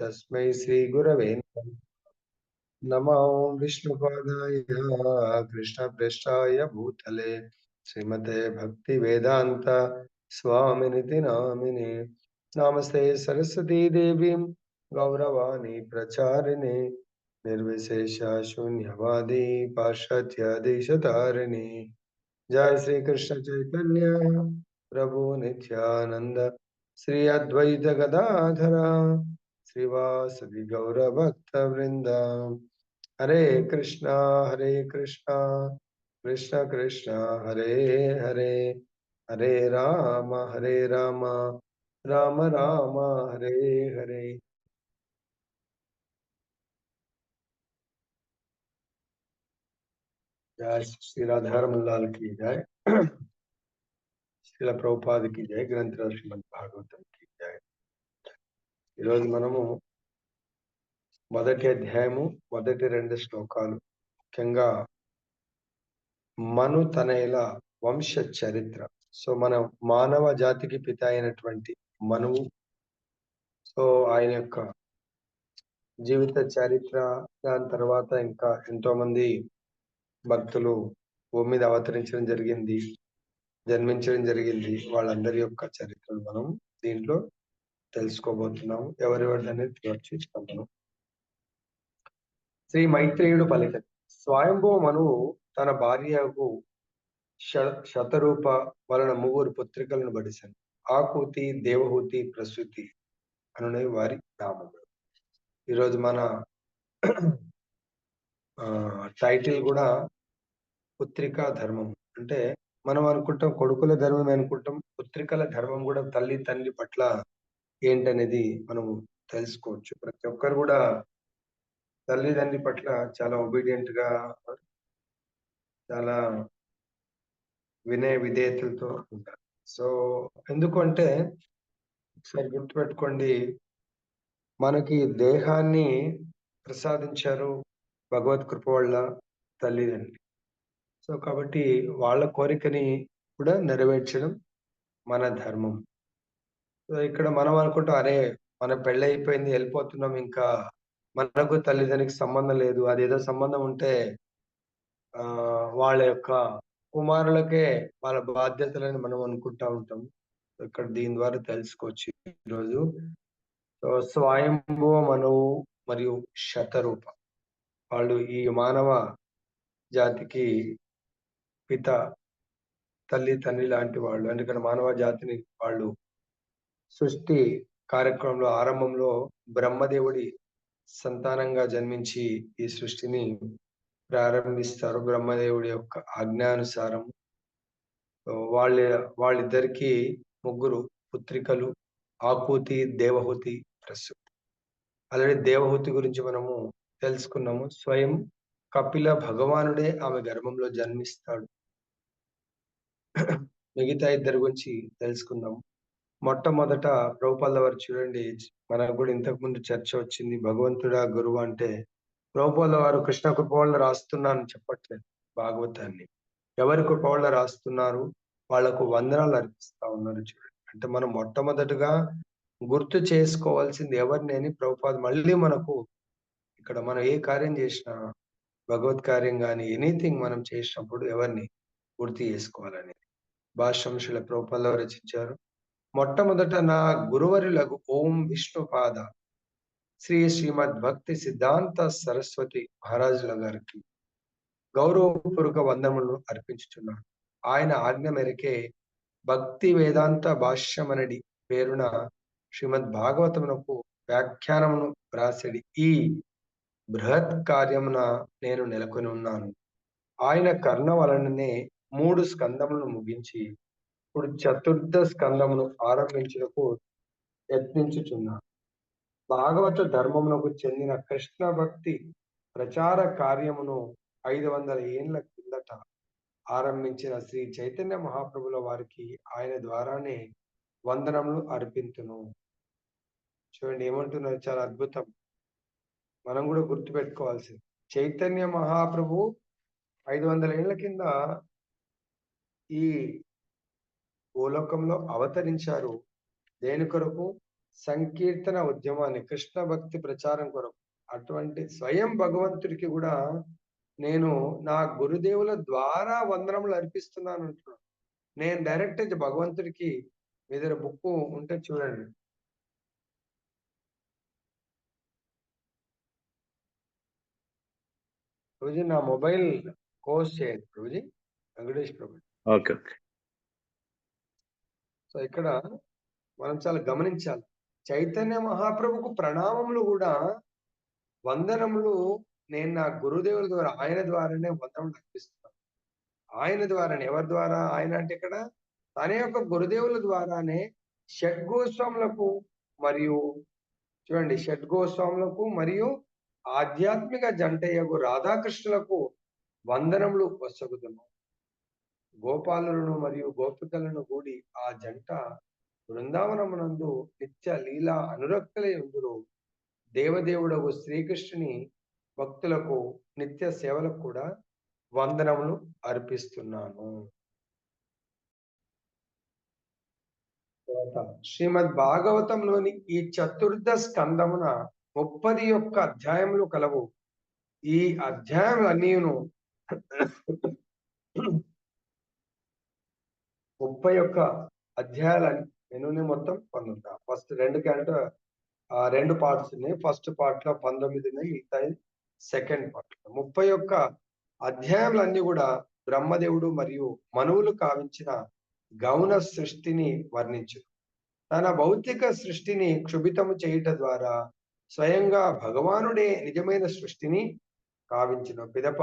तस्मै श्रीगुरवे नमः। विष्णुपादाय कृष्णपृष्ठाय भूतले। श्रीमते भक्तिवेदान्त स्वामिनिति नामिने नमस्ते सरस्वती देवीं गौरवाणी प्रचारिणे। निर्विशेष शून्यवादी पाश्चात्यादिशतारिणे। जय श्री कृष्ण चैतन्य, प्रभु नित्यानंद श्री अद्वैत गदाधर। श्रीवासदि गौरभक्तवृन्द हरे कृष्णा हरे कृष्णा, कृष्ण कृष्ण, हरे हरे। हरे राम हरे राम राम राम, हरे हरे। जय श्री राधारमन लाल की जय। श्री प्रभुपाद की जय। ग्रंथ श्रीमद भागवतम की। ఈరోజు మనము మొదటి అధ్యాయము మొదటి రెండు శ్లోకాలు. ముఖ్యంగా మను తనయుల వంశ చరిత్ర. సో మన మానవ జాతికి పిత అయినటువంటి మనువు. సో ఆయన యొక్క జీవిత చరిత్ర దాని తర్వాత ఇంకా ఎంతో మంది భక్తులు భూమి మీద అవతరించడం జరిగింది జన్మించడం జరిగింది. వాళ్ళందరి యొక్క చరిత్రను మనం దీంట్లో తెలుసుకోబోతున్నాము. ఎవరెవరిది అనేది చర్చిస్తాం మనం శ్రీ మైత్రేయుడు పలిక స్వయంభూ మనువు తన భార్యకు శతరూప వలన ముగ్గురు పుత్రికలను బడిశాను ఆకూతి దేవహూతి ప్రసూతి అనునే వారి నామములు. ఈరోజు మన టైటిల్ కూడా పుత్రికా ధర్మం. అంటే మనం అనుకుంటాం కొడుకుల ధర్మం అనుకుంటాం పుత్రికల ధర్మం కూడా తల్లి తండ్రి పట్ల ఏంటనేది మనం తెలుసుకోవచ్చు. ప్రతి ఒక్కరు కూడా తల్లిదండ్రి పట్ల చాలా ఒబీడియంట్గా చాలా వినయ విధేయతలతో ఉంటారు. సో ఎందుకంటే ఒకసారి గుర్తుపెట్టుకోండి మనకి దేహాన్ని ప్రసాదించారు భగవత్ కృప వల్ల తల్లిదండ్రి. సో కాబట్టి వాళ్ళ కోరికని కూడా నెరవేర్చడం మన ధర్మం. ఇక్కడ మనం అనుకుంటాం అరే మన పెళ్ళి అయిపోయింది వెళ్ళిపోతున్నాం ఇంకా మనకు తల్లిదండ్రికి సంబంధం లేదు అదేదో సంబంధం ఉంటే ఆ వాళ్ళ యొక్క కుమారులకే వాళ్ళ బాధ్యతలని మనం అనుకుంటా ఉంటాం. ఇక్కడ దీని ద్వారా తెలుసుకోవచ్చు ఈరోజు. సో స్వయంభవ మనవు మరియు శతరూప. వాళ్ళు ఈ మానవ జాతికి పిత తల్లి తండ్రి లాంటి వాళ్ళు. ఎందుకంటే మానవ జాతిని వాళ్ళు సృష్టి కార్యక్రమంలో ఆరంభంలో బ్రహ్మదేవుడి సంతానంగా జన్మించి ఈ సృష్టిని ప్రారంభిస్తారు. బ్రహ్మదేవుడి యొక్క ఆజ్ఞానుసారం వాళ్ళ వాళ్ళిద్దరికి ముగ్గురు పుత్రికలు ఆకూతి దేవహూతి ప్రస్తుతం. ఆల్రెడీ దేవహూతి గురించి మనము తెలుసుకున్నాము. స్వయం కపిల భగవానుడే ఆమె గర్భంలో జన్మిస్తాడు. మిగతా ఇద్దరి గురించి తెలుసుకుందాము. మొట్టమొదట ప్రభుపాల వారు చూడండి మనకు కూడా ఇంతకు ముందు చర్చ వచ్చింది భగవంతుడా గురువు అంటే ప్రభుపాల వారు కృష్ణ కృపవాళ్ళ రాస్తున్నాను చెప్పట్లేదు భాగవతాన్ని. ఎవరి కృపవాళ్ళ రాస్తున్నారు? వాళ్ళకు వందనాలు అర్పిస్తా ఉన్నారు చూడండి. అంటే మనం మొట్టమొదటిగా గుర్తు చేసుకోవాల్సింది ఎవరిని ప్రభుపాద మళ్ళీ మనకు ఇక్కడ మనం ఏ కార్యం చేసినా భగవత్ కార్యం కానీ ఎనీథింగ్ మనం చేసినప్పుడు ఎవరిని గుర్తు చేసుకోవాలని భాష్యంశుల ప్రభుపాల్లో రచించారు. మొట్టమొదట నా గురువరులకు ఓం విష్ణుపాద శ్రీ శ్రీమద్ భక్తి సిద్ధాంత సరస్వతి మహారాజుల గారికి గౌరవపూర్వక వందములను అర్పించుతున్నాను ఆయన ఆజ్ఞ మేరకే భక్తి వేదాంత భాష్యమనడి పేరున శ్రీమద్ భాగవతమునకు వ్యాఖ్యానమును వ్రాసడి. ఈ బృహత్ కార్యమున నేను నెలకొని ఉన్నాను. ఆయన కర్ణ వలననే మూడు స్కందములను ముగించి ఇప్పుడు చతుర్థ స్కందమును ఆరంభించుటకు యత్నించుచున్నాను భాగవత ధర్మమునకు చెందిన కృష్ణ భక్తి ప్రచార కార్యమును ఐదు వందల ఏళ్ళ కిందట ఆరంభించిన శ్రీ చైతన్య మహాప్రభుల వారికి ఆయన ద్వారానే వందనములు అర్పింతును. చూడండి ఏమంటున్నారు? చాలా అద్భుతం. మనం కూడా గుర్తు పెట్టుకోవాల్సింది చైతన్య మహాప్రభు ఐదు వందల ఏళ్ళ కింద ఈ భూలోకంలో అవతరించారు. దేని కొరకు? సంకీర్తన ఉద్యమాన్ని కృష్ణ భక్తి ప్రచారం కొరకు. అటువంటి స్వయం భగవంతుడికి కూడా నేను నా గురుదేవుల ద్వారా వందనములు అర్పిస్తున్నాను అంటున్నాను నేను డైరెక్ట్ భగవంతుడికి మీద బుక్ ఉంటే చూడండి. ప్రభుజీ నా మొబైల్ కోర్స్ చేయండి. Prabhuji Venkatesh Prabhu. Okay okay. So ఇక్కడ మనం చాలా గమనించాలి. చైతన్య మహాప్రభుకు ప్రణామములు కూడా వందనములు నేను నా గురుదేవుల ద్వారా ఆయన ద్వారానే వందనములు అర్పిస్తున్నాను. ఆయన ద్వారానే ఎవరి ద్వారా? ఆయన అంటే ఇక్కడ తన యొక్క గురుదేవుల ద్వారానే షడ్గోస్వాములకు మరియు చూడండి షడ్గోస్వాములకు మరియు ఆధ్యాత్మిక జంటయ్యకు రాధాకృష్ణులకు వందనములు వసగుతున్నాం గోపాలులను మరియు గోపికలను కూడి ఆ జంట బృందావనమునందు నిత్య లీలా అనురక్తులై ఉందరు దేవదేవుడకు శ్రీకృష్ణుని భక్తులకు నిత్య సేవలకు కూడా వందనములు అర్పిస్తున్నాను. శ్రీమద్ భాగవతంలోని ఈ చతుర్థ స్కందమున ముప్పది యొక్క అధ్యాయములు కలవు. ఈ అధ్యాయములన్నీను ముప్పై ఒక్క అధ్యాయాలు ఎన్ని మొత్తం పంతొమ్మిది ఫస్ట్ రెండు క్యారెక్టర్ రెండు పార్ట్స్ ఉన్నాయి. ఫస్ట్ పార్ట్లో పంతొమ్మిది ఉన్నాయి మిగతా సెకండ్ పార్ట్లో ముప్పై ఒక్క అధ్యాయంలన్నీ కూడా బ్రహ్మదేవుడు మరియు మనువులు కావించిన గౌణ సృష్టిని వర్ణించు తన భౌతిక సృష్టిని క్షుభితము చేయుట ద్వారా స్వయంగా భగవానుడే నిజమైన సృష్టిని కావించిన. పిదప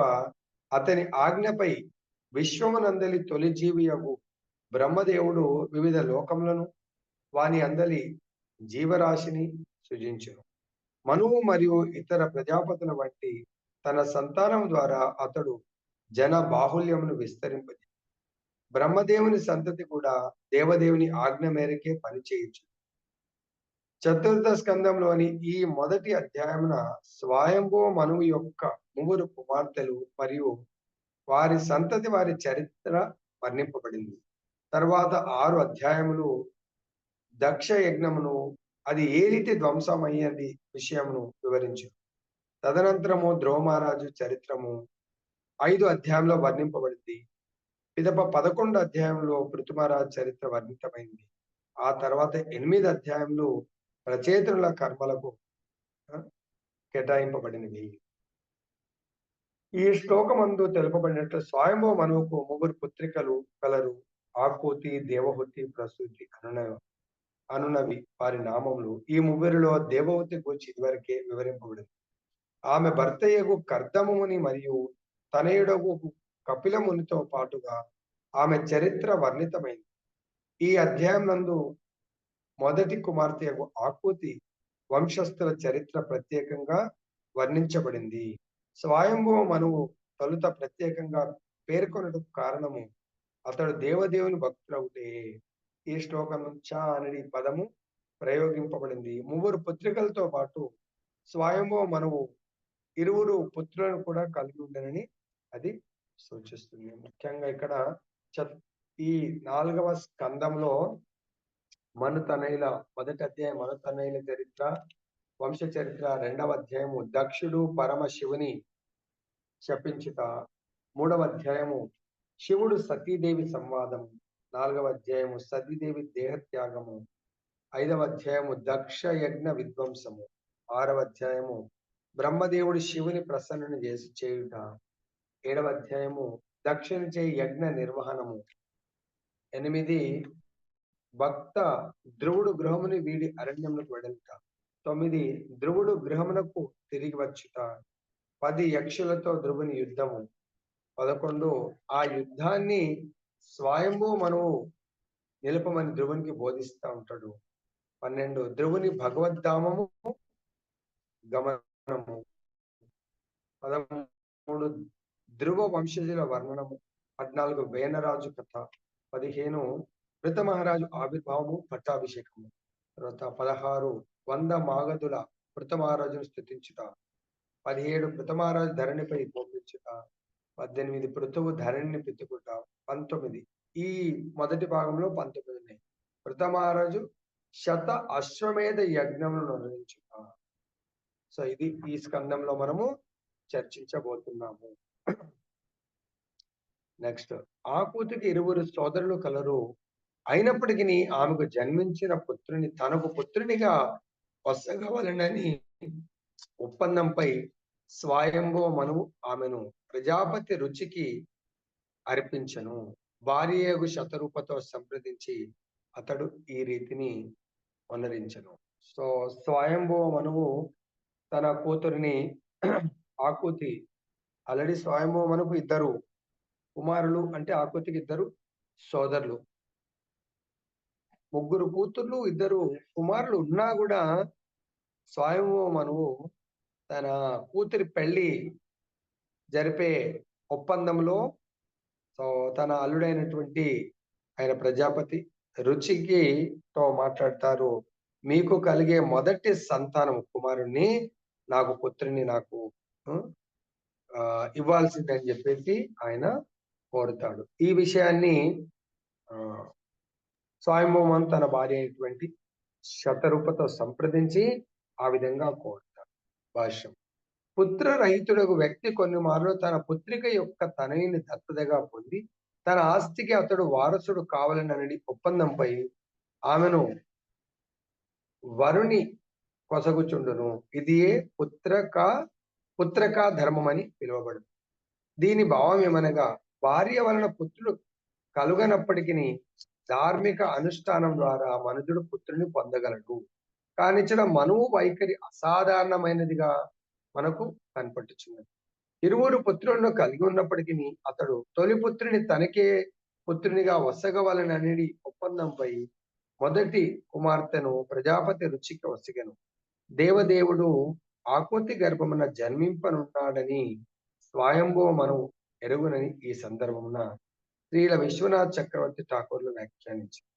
అతని ఆజ్ఞపై విశ్వమునందలి తొలి జీవియగు బ్రహ్మదేవుడు వివిధ లోకములను వాని అందలి జీవరాశిని సృజించును. మనువు మరియు ఇతర ప్రజాపతుల వంటి తన సంతానం ద్వారా అతడు జన బాహుల్యమును విస్తరింపజే బ్రహ్మదేవుని సంతతి కూడా దేవదేవుని ఆజ్ఞ మేరకే పనిచేయచ్చు చతుర్థ స్కందంలోని ఈ మొదటి అధ్యాయమున స్వయంభూ మనువు యొక్క ముగ్గురు కుమార్తెలు మరియు వారి సంతతి వారి చరిత్ర వర్ణింపబడింది. తర్వాత ఆరు అధ్యాయములు దక్ష యజ్ఞమును అది ఏ రీతి ధ్వంసమయ్యేది విషయమును వివరించు. తదనంతరము ద్రోమారాజు చరిత్రము ఐదు అధ్యాయంలో వర్ణింపబడింది. పిదప పదకొండు అధ్యాయంలో పృథుమహారాజు చరిత్ర వర్ణితమైంది. ఆ తర్వాత ఎనిమిది అధ్యాయంలో రచయితనుల కర్మలకు కేటాయింపబడినవి. ఈ శ్లోకమందు తెలుపబడినట్లు స్వయంభవ మనువుకు ముగ్గురు పుత్రికలు కలరు ఆకూతి దేవహుతి ప్రసూతి అనున అనునవి వారి నామములు. ఈ ముగ్గురిలో దేవహుతి గురించి ఇదివరకే వివరింపబడింది. ఆమె భర్తయ్యకు కర్దముని మరియు తనయుడకు కపిలమునితో పాటుగా ఆమె చరిత్ర వర్ణితమైంది. ఈ అధ్యాయం నందు మొదటి కుమార్తె ఆకూతి వంశస్థుల చరిత్ర ప్రత్యేకంగా వర్ణించబడింది. స్వయంభవ మనువు తొలుత ప్రత్యేకంగా పేర్కొనటకు కారణము అతడు దేవదేవుని భక్తులవుతే ఈ శ్లోకం చ అనేది పదము ప్రయోగింపబడింది. ముగ్గురు పుత్రికలతో పాటు స్వయంభవ మనవు ఇరువురు పుత్రులను కూడా కలిగి ఉండనని అది సూచిస్తుంది. ముఖ్యంగా ఇక్కడ ఈ నాలుగవ స్కందంలో మనుతనైల మొదటి అధ్యాయం మనుతనైల చరిత్ర వంశ చరిత్ర రెండవ అధ్యాయము దక్షుడు పరమ శివుని శపించుట మూడవ అధ్యాయము శివుడు సతీదేవి సంవాదం నాలుగవ అధ్యాయము సతీదేవి దేహత్యాగము ఐదవ అధ్యాయము దక్ష యజ్ఞ విధ్వంసము ఆరవ అధ్యాయము బ్రహ్మదేవుడు శివుని ప్రసన్నని చేసి చేయుట ఏడవ అధ్యాయము దక్షిణ చే యజ్ఞ నిర్వహణము. ఎనిమిది భక్త ధ్రువుడు గృహముని వీడి అరణ్యములకు వెడలుట తొమ్మిది ధ్రువుడు గృహమునకు తిరిగి వచ్చుట. పది యక్షులతో ధ్రువుని యుద్ధము. పదకొండు. ఆ యుద్ధాన్ని స్వయంభూ మనవు నిలుపమని ధ్రువునికి బోధిస్తూ ఉంటాడు. పన్నెండు. ధ్రువుని భగవద్ధామము గమనము. పదమూడు. ధ్రువ వంశజుల వర్ణనము. పద్నాలుగు. వేనరాజు కథ. పదిహేను. మృత మహారాజు ఆవిర్భావము పట్టాభిషేకము. తర్వాత పదహారు. వంద మాగదుల మృత మహారాజును స్థుతించుట పదిహేడు. మృత మహారాజు ధరణిపై పోపించుట పద్దెనిమిది పృథువు ధరణిని పెట్టుకుంటాం పంతొమ్మిది. ఈ మొదటి భాగంలో పంతొమ్మిది ఉన్నాయి. మృత మహారాజు శత అశ్వమేధ యజ్ఞములను నిర్వహించుట సో ఇది ఈ స్కందంలో మనము చర్చించబోతున్నాము. నెక్స్ట్. ఆ కూతుకి ఇరువురు సోదరులు కలరు. అయినప్పటికీ ఆమెకు జన్మించిన పుత్రుని తనకు పుత్రునిగా వసగవలనని ఒప్పందంపై స్వయంభవ మనువు ఆమెను ప్రజాపతి రుచికి అర్పించను. భార్యగు శతరూపతో సంప్రదించి అతడు ఈ రీతిని వనరించను. సో స్వయంభవ మనువు తన కూతురిని ఆకూతి ఆల్రెడీ స్వయంభవ మనుకు ఇద్దరు కుమారులు అంటే ఆకూతికి ఇద్దరు సోదరులు. ముగ్గురు కూతుర్లు ఇద్దరు కుమారులు ఉన్నా కూడా స్వయంభవ మనువు తన కూతురి పెళ్ళి జరిపే ఒప్పందంలో సో తన అల్లుడైనటువంటి ఆయన ప్రజాపతి రుచికి తో మాట్లాడతారు. మీకు కలిగే మొదటి సంతానం కుమారుణ్ణి నాకు పుత్రుని నాకు ఇవ్వాల్సిందని చెప్పేసి ఆయన కోరుతాడు. ఈ విషయాన్ని ఆ తన భార్య అయినటువంటి శతరూపతో సంప్రదించి ఆ విధంగా కోరుతాడు. భాష్యం. పుత్రరహితుడకు వ్యక్తి కొన్ని మార్లు తన పుత్రిక యొక్క తనయుని దత్తతగా పొంది తన ఆస్తికి అతడు వారసుడు కావాలని ఒప్పందంపై ఆమెను వరుని కొసగుచుండును ఇది పుత్రక పుత్రక ధర్మం అని పిలువబడు. దీని భావం ఏమనగా భార్య వలన పుత్రుడు కలుగనప్పటికీ ధార్మిక అనుష్ఠానం ద్వారా మనుజుడు పుత్రుని పొందగలడు. కానిచ్చిన మనువు వైఖరి అసాధారణమైనదిగా మనకు కనపట్టుచున్నది ఇరువురు పుత్రులను కలిగి ఉన్నప్పటికీ అతడు తొలి పుత్రుని తనకే పుత్రునిగా వసగవలనని ఒప్పందంపై మొదటి కుమార్తెను ప్రజాపతి రుచికి వసగను. దేవదేవుడు ఆకృతి గర్భమున జన్మింపనున్నాడని స్వయంభవ మనం ఎరుగునని ఈ సందర్భమున శ్రీల విశ్వనాథ్ చక్రవర్తి ఠాకూర్లు వ్యాఖ్యానించారు.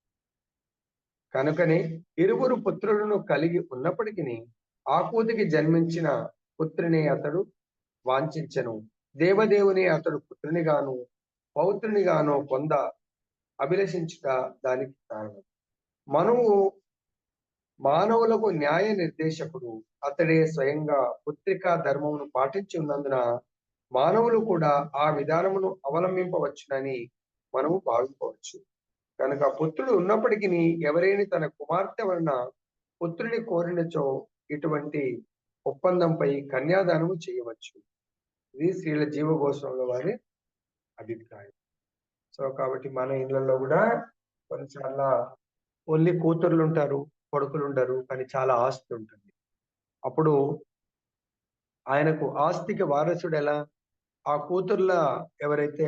కనుకనే ఇరువురు పుత్రులను కలిగి ఉన్నప్పటికీ ఆకూతికి జన్మించిన పుత్రుని అతడు వాంఛించను. దేవదేవుని అతడు పుత్రునిగాను పౌత్రునిగాను పొంద అభిలషించుట దానికి కారణం. మనువు మానవులకు న్యాయ నిర్దేశకుడు అతడే స్వయంగా పుత్రికా ధర్మమును పాటించి ఉన్నందున మానవులు కూడా ఆ విధానమును అవలంబింపవచ్చునని మనము భావించవచ్చు కనుక పుత్రుడు ఉన్నప్పటికీ ఎవరైనా తన కుమార్తె వలన పుత్రుని కోరినచో ఇటువంటి ఒప్పందంపై కన్యాదానము చేయవచ్చు. ఇది శ్రీల జీవగోస్వాముల వారి అభిప్రాయం. సో కాబట్టి మన ఇళ్ళలో కూడా కొన్నిసార్లు ఓన్లీ కూతుర్లు ఉంటారు కొడుకులు ఉండరు కానీ చాలా ఆస్తి ఉంటుంది అప్పుడు ఆయనకు ఆస్తికి వారసుడు ఎలా ఆ కూతుర్ల ఎవరైతే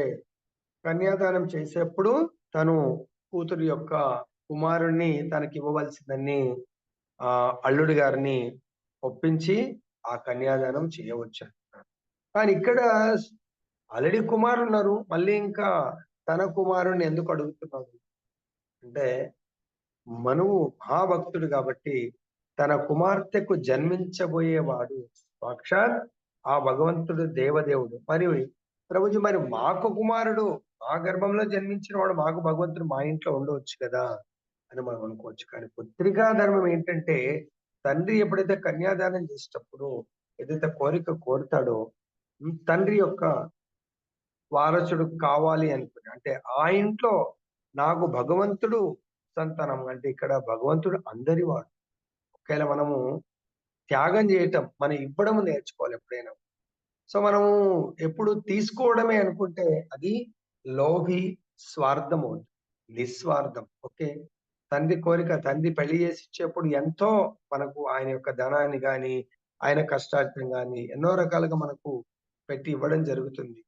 కన్యాదానం చేసేప్పుడు తను కూతురు యొక్క కుమారుణ్ణి తనకి ఇవ్వవలసిందని ఆ అల్లుడు గారిని ఒప్పించి ఆ కన్యాదానం చేయవచ్చు. కానీ ఇక్కడ ఆల్రెడీ కుమారులు ఉన్నారు. మళ్ళీ ఇంకా తన కుమారుణ్ణి ఎందుకు అడుగుతున్నాడు అంటే మనువు మహాభక్తుడు కాబట్టి తన కుమార్తెకు జన్మించబోయేవాడు సాక్షాత్ ఆ భగవంతుడు దేవదేవుడు. మరి ప్రభుజీ మరి మాకు కుమారుడు మా గర్భంలో జన్మించిన వాడు మాకు భగవంతుడు మా ఇంట్లో ఉండవచ్చు కదా అని మనం అనుకోవచ్చు. కానీ పుత్రికా ధర్మం ఏంటంటే తండ్రి ఎప్పుడైతే కన్యాదానం చేసేటప్పుడు ఏదైతే కోరిక కోరుతాడో తండ్రి యొక్క వారసుడు కావాలి అనుకుని అంటే ఆ ఇంట్లో నాకు భగవంతుడు సంతానం అంటే ఇక్కడ భగవంతుడు అందరి వాడు. ఒకవేళ మనము త్యాగం చేయటం మనం ఇవ్వడం నేర్చుకోవాలి ఎప్పుడైనా. సో మనము ఎప్పుడు తీసుకోవడమే అనుకుంటే అది లోభి స్వార్థం అవుతుంది నిస్వార్థం. ఓకే? తండ్రి కోరిక తండ్రి పెళ్ళి చేసి ఇచ్చేప్పుడు ఎంతో మనకు ఆయన యొక్క ధనాన్ని కానీ ఆయన కష్టార్థం కానీ ఎన్నో రకాలుగా మనకు పెట్టి ఇవ్వడం జరుగుతుంది.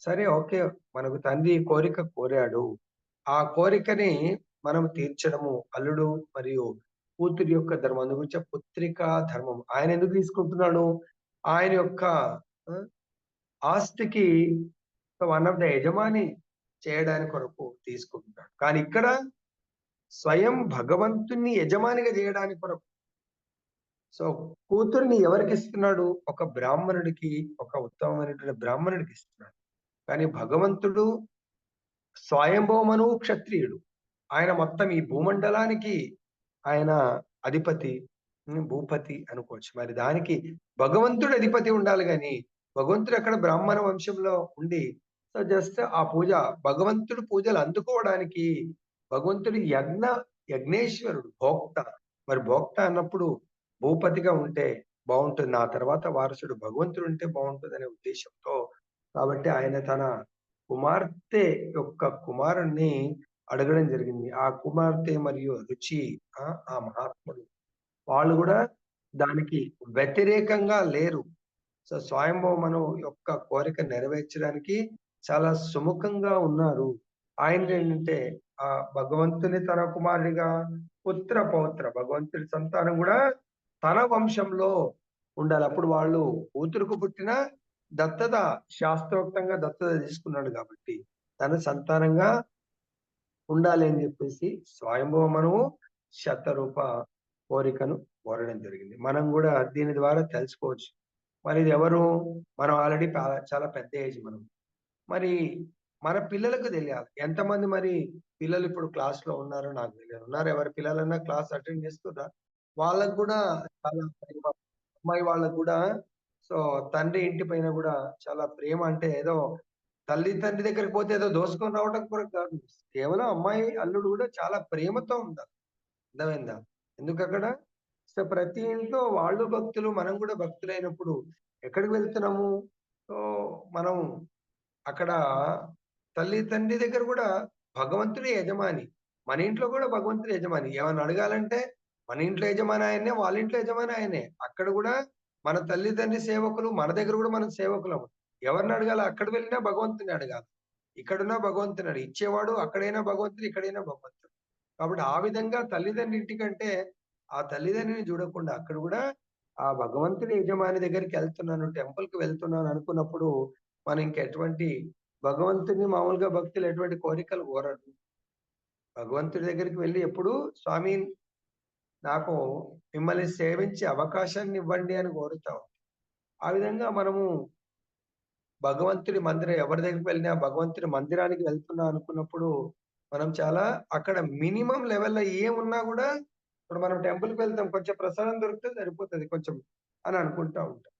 సరే ఓకే మనకు తండ్రి కోరిక కోరాడు. ఆ కోరికని మనం తీర్చడము అల్లుడు మరియు కూతురి యొక్క ధర్మం. అందు గురించి పుత్రిక ధర్మం. ఆయన ఎందుకు తీసుకుంటున్నాడు? ఆయన యొక్క ఆస్తికి వన్ ఆఫ్ ద యజమాని చేయడానికి కొరకు తీసుకుంటున్నాడు. కానీ ఇక్కడ స్వయం భగవంతుణ్ణి యజమానిగా చేయడానికి కొరకు సో కూతుర్ని ఎవరికి ఇస్తున్నాడు? ఒక బ్రాహ్మణుడికి ఒక ఉత్తమమైనటువంటి బ్రాహ్మణుడికి ఇస్తున్నాడు. కానీ భగవంతుడు స్వయంభవమను క్షత్రియుడు. ఆయన మొత్తం ఈ భూమండలానికి ఆయన అధిపతి భూపతి అనుకోవచ్చు. మరి దానికి భగవంతుడు అధిపతి ఉండాలి గాని భగవంతుడు అక్కడ బ్రాహ్మణ వంశంలో ఉండి సో జస్ట్ ఆ పూజ భగవంతుడు పూజలు అందుకోవడానికి భగవంతుడు యజ్ఞ యజ్ఞేశ్వరుడు భోక్త. మరి భోక్త అన్నప్పుడు భూపతిగా ఉంటే బాగుంటుంది. ఆ తర్వాత వారసుడు భగవంతుడు ఉంటే బాగుంటుంది అనే ఉద్దేశంతో కాబట్టి ఆయన తన కుమార్తె యొక్క కుమారుణ్ణి అడగడం జరిగింది. ఆ కుమార్తె మరియు రుచి ఆ మహాత్ముడు వాళ్ళు కూడా దానికి వ్యతిరేకంగా లేరు. సో స్వయంభవమను యొక్క కోరిక నెరవేర్చడానికి చాలా సుముఖంగా ఉన్నారు. ఆయన ఏంటంటే ఆ భగవంతుని తన కుమారుడిగా పుత్ర పౌత్ర భగవంతుడి సంతానం కూడా తన వంశంలో ఉండాలి. అప్పుడు వాళ్ళు కూతురుకు పుట్టిన దత్తత శాస్త్రోక్తంగా దత్తత తీసుకున్నాడు కాబట్టి తన సంతానంగా ఉండాలి అని చెప్పేసి స్వయంభవ మనము శతరూప కోరికను కోరడం జరిగింది. మనం కూడా దీని ద్వారా తెలుసుకోవచ్చు. మరి ఇది ఎవరు? మనం ఆల్రెడీ చాలా పెద్ద ఏజ్ మనం. మరి మన పిల్లలకు తెలియాలి. ఎంతమంది మరి పిల్లలు ఇప్పుడు క్లాస్లో ఉన్నారో నాకు తెలియదు. ఉన్నారు ఎవరి? పిల్లలన్నా క్లాస్ అటెండ్ చేస్తున్నా వాళ్ళకు కూడా చాలా ప్రేమ. అమ్మాయి వాళ్ళకు కూడా సో తండ్రి ఇంటి పైన కూడా చాలా ప్రేమ అంటే ఏదో తల్లి తండ్రి దగ్గరికి పోతే ఏదో దోసుకొని రావడం కూడా కాదు. కేవలం అమ్మాయి అల్లుడు కూడా చాలా ప్రేమతో ఉండాలి. అర్థమైందా? ఎందుకు అక్కడ? సో ప్రతి ఇంట్లో వాళ్ళు భక్తులు మనం కూడా భక్తులైనప్పుడు ఎక్కడికి వెళ్తున్నాము? సో మనం అక్కడ తల్లి తండ్రి దగ్గర కూడా భగవంతుడి యజమాని. మన ఇంట్లో కూడా భగవంతుడి యజమాని. ఏమైనా అడగాలంటే మన ఇంట్లో యజమాని ఆయనే వాళ్ళ ఇంట్లో యజమాని ఆయనే అక్కడ కూడా మన తల్లిదండ్రి సేవకులు మన దగ్గర కూడా మనం సేవకులం ఎవరిని అడగాలి? అక్కడ వెళ్ళినా భగవంతుని అడగాలి. ఇక్కడున్నా భగవంతుని అడిగి ఇచ్చేవాడు అక్కడైనా భగవంతుడు ఇక్కడైనా భగవంతుడు. కాబట్టి ఆ విధంగా తల్లిదండ్రి ఇంటికంటే ఆ తల్లిదండ్రిని చూడకుండా అక్కడ కూడా ఆ భగవంతుడి యజమాని దగ్గరికి వెళ్తున్నాను టెంపుల్కి వెళ్తున్నాను అనుకున్నప్పుడు మనం ఇంక ఎటువంటి భగవంతుని మామూలుగా భక్తులు ఎటువంటి కోరికలు కోరడు భగవంతుడి దగ్గరికి వెళ్ళి ఎప్పుడు స్వామి నాకు మిమ్మల్ని సేవించే అవకాశాన్ని ఇవ్వండి అని కోరుతాం ఆ విధంగా మనము భగవంతుడి మందిరం ఎవరి దగ్గరికి వెళ్ళినా భగవంతుడి మందిరానికి వెళ్తున్నా అనుకున్నప్పుడు మనం చాలా అక్కడ మినిమం లెవెల్లో ఏమున్నా కూడా ఇప్పుడు మనం టెంపుల్కి వెళ్తాం కొంచెం ప్రసాదం దొరికితే సరిపోతుంది కొంచెం అని అనుకుంటా ఉంటాం.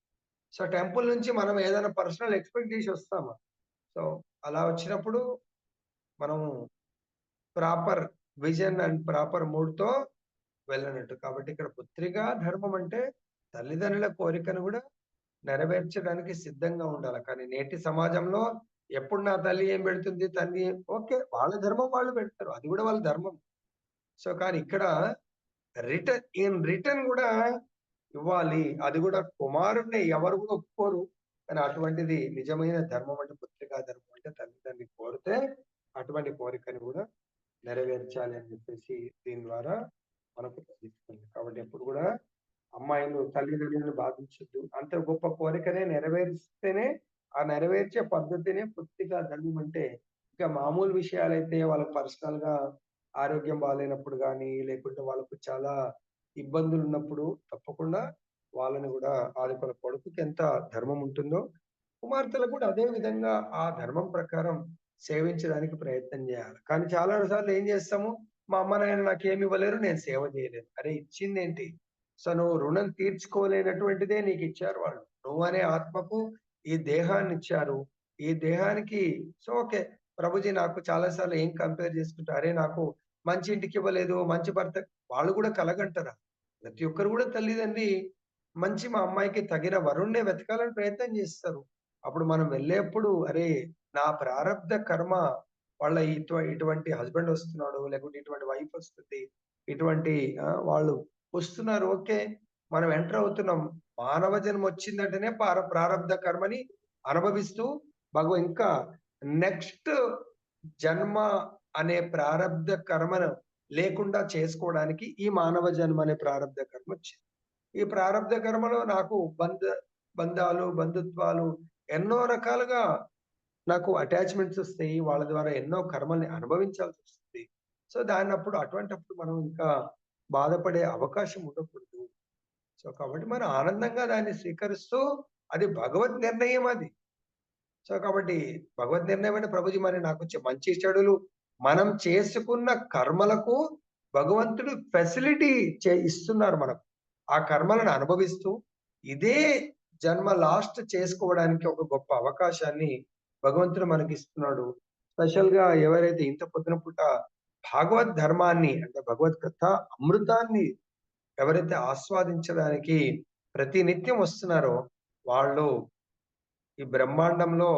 సో టెంపుల్ నుంచి మనం ఏదైనా పర్సనల్ ఎక్స్పెక్ట్ చేసి వస్తామా? సో అలా వచ్చినప్పుడు మనం ప్రాపర్ విజన్ అండ్ ప్రాపర్ మూడ్తో వెళ్ళనట్టు. కాబట్టి ఇక్కడ పుత్రిగా ధర్మం అంటే తల్లిదండ్రుల కోరికను కూడా నెరవేర్చడానికి సిద్ధంగా ఉండాలి. కానీ నేటి సమాజంలో ఎప్పుడు నా తల్లి ఏం పెడుతుంది తల్లి ఓకే వాళ్ళ ధర్మం వాళ్ళు పెడతారు. అది కూడా వాళ్ళ ధర్మం. సో కానీ ఇక్కడ రిటర్న్ ఇన్ రిటర్న్ కూడా ఇవ్వాలి. అది కూడా కుమారుడిని ఎవరు కూడా ఒప్పుకోరు. కానీ అటువంటిది నిజమైన ధర్మం అంటే పుత్రికా ధర్మం అంటే తల్లిదండ్రిని కోరితే అటువంటి కోరికని కూడా నెరవేర్చాలి అని చెప్పేసి దీని ద్వారా మనకు తెలుస్తుంది. కాబట్టి ఎప్పుడు కూడా అమ్మాయిలు తల్లిదండ్రులను బాధించద్దు. అంత గొప్ప కోరికనే నెరవేరిస్తేనే ఆ నెరవేర్చే పద్ధతినే పుత్రికా ధర్మం అంటే ఇంకా మామూలు విషయాలైతే వాళ్ళకి పర్సనల్గా ఆరోగ్యం బాగాలేనప్పుడు కానీ లేకుంటే వాళ్ళకు చాలా ఇబ్బందులు ఉన్నప్పుడు తప్పకుండా వాళ్ళని కూడా ఆదుకున్న కొడుకుకి ఎంత ధర్మం ఉంటుందో కుమార్తెలకు కూడా అదే విధంగా ఆ ధర్మం ప్రకారం సేవించడానికి ప్రయత్నం చేయాలి. కానీ చాలా సార్లు ఏం చేస్తాము? మా అమ్మ నాయన నాకు ఏమి ఇవ్వలేరు నేను సేవ చేయలేదు. అరే ఇచ్చింది ఏంటి సో నువ్వు రుణం తీర్చుకోలేనటువంటిదే నీకు ఇచ్చారు వాళ్ళు. నువ్వు అనే ఆత్మకు ఈ దేహాన్ని ఇచ్చారు. ఈ దేహానికి సో ఓకే ప్రభుజీ నాకు చాలా సార్లు ఏం కంపేర్ చేసుకుంటారు అరే నాకు మంచి ఇంటికి ఇవ్వలేదు మంచి భర్త వాళ్ళు కూడా కలగంటారా? ప్రతి ఒక్కరు కూడా తల్లిదండ్రి మంచి మా అమ్మాయికి తగిన వరుణ్ణే వెతకాలని ప్రయత్నం చేస్తారు. అప్పుడు మనం వెళ్ళేప్పుడు అరే నా ప్రారంధ కర్మ వాళ్ళ ఇటువంటి హస్బెండ్ వస్తున్నాడు లేకుంటే ఇటువంటి వైఫ్ వస్తుంది ఇటువంటి వాళ్ళు వస్తున్నారు ఓకే మనం ఎంటర్ అవుతున్నాం. మానవ జన్మ వచ్చిందంటేనే పార ప్రారంధ కర్మని అనుభవిస్తూ భగవ ఇంకా నెక్స్ట్ జన్మ అనే ప్రారంధ కర్మను లేకుండా చేసుకోవడానికి ఈ మానవ జన్మ అనే ప్రారంధ కర్మ వచ్చింది. ఈ ప్రారంధ కర్మలో నాకు బంధ బంధాలు బంధుత్వాలు ఎన్నో రకాలుగా నాకు అటాచ్మెంట్స్ వస్తాయి. వాళ్ళ ద్వారా ఎన్నో కర్మల్ని అనుభవించాల్సి వస్తుంది. సో దాన్ని అప్పుడు అటువంటిప్పుడు మనం ఇంకా బాధపడే అవకాశం ఉండకూడదు. సో కాబట్టి మనం ఆనందంగా దాన్ని స్వీకరిస్తూ అది భగవద్ నిర్ణయం అది. సో కాబట్టి భగవద్ నిర్ణయం అంటే ప్రభుజీ మరి నాకు వచ్చే మంచి చెడులు మనం చేసుకున్న కర్మలకు భగవంతుడు ఫెసిలిటీ చే ఇస్తున్నారు మనకు. ఆ కర్మలను అనుభవిస్తూ ఇదే జన్మ లాస్ట్ చేసుకోవడానికి ఒక గొప్ప అవకాశాన్ని భగవంతుడు మనకి ఇస్తున్నాడు స్పెషల్గా ఎవరైతే ఇంత పొద్దున పూట భాగవత్ ధర్మాన్ని అంటే భగవద్గీత అమృతాన్ని ఎవరైతే ఆస్వాదించడానికి ప్రతి నిత్యం వస్తున్నారో వాళ్ళు ఈ బ్రహ్మాండంలో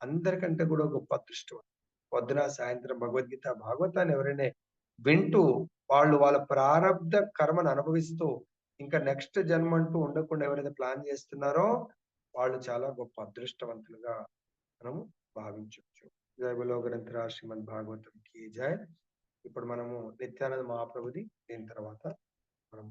అందరికంటే కూడా గొప్ప అదృష్టం. పొద్దున సాయంత్రం భగవద్గీత భాగవతాన్ని ఎవరైనా వింటూ వాళ్ళు వాళ్ళ ప్రారంధ కర్మను అనుభవిస్తూ ఇంకా నెక్స్ట్ జన్మ అంటూ ఉండకుండా ఎవరైతే ప్లాన్ చేస్తున్నారో వాళ్ళు చాలా గొప్ప అదృష్టవంతులుగా మనము భావించవచ్చు. జయ బలో గ్రంథరా శ్రీమద్ భాగవతం కి జయ ఇప్పుడు మనము నిత్యానంద మహాప్రభుది దీని తర్వాత మనం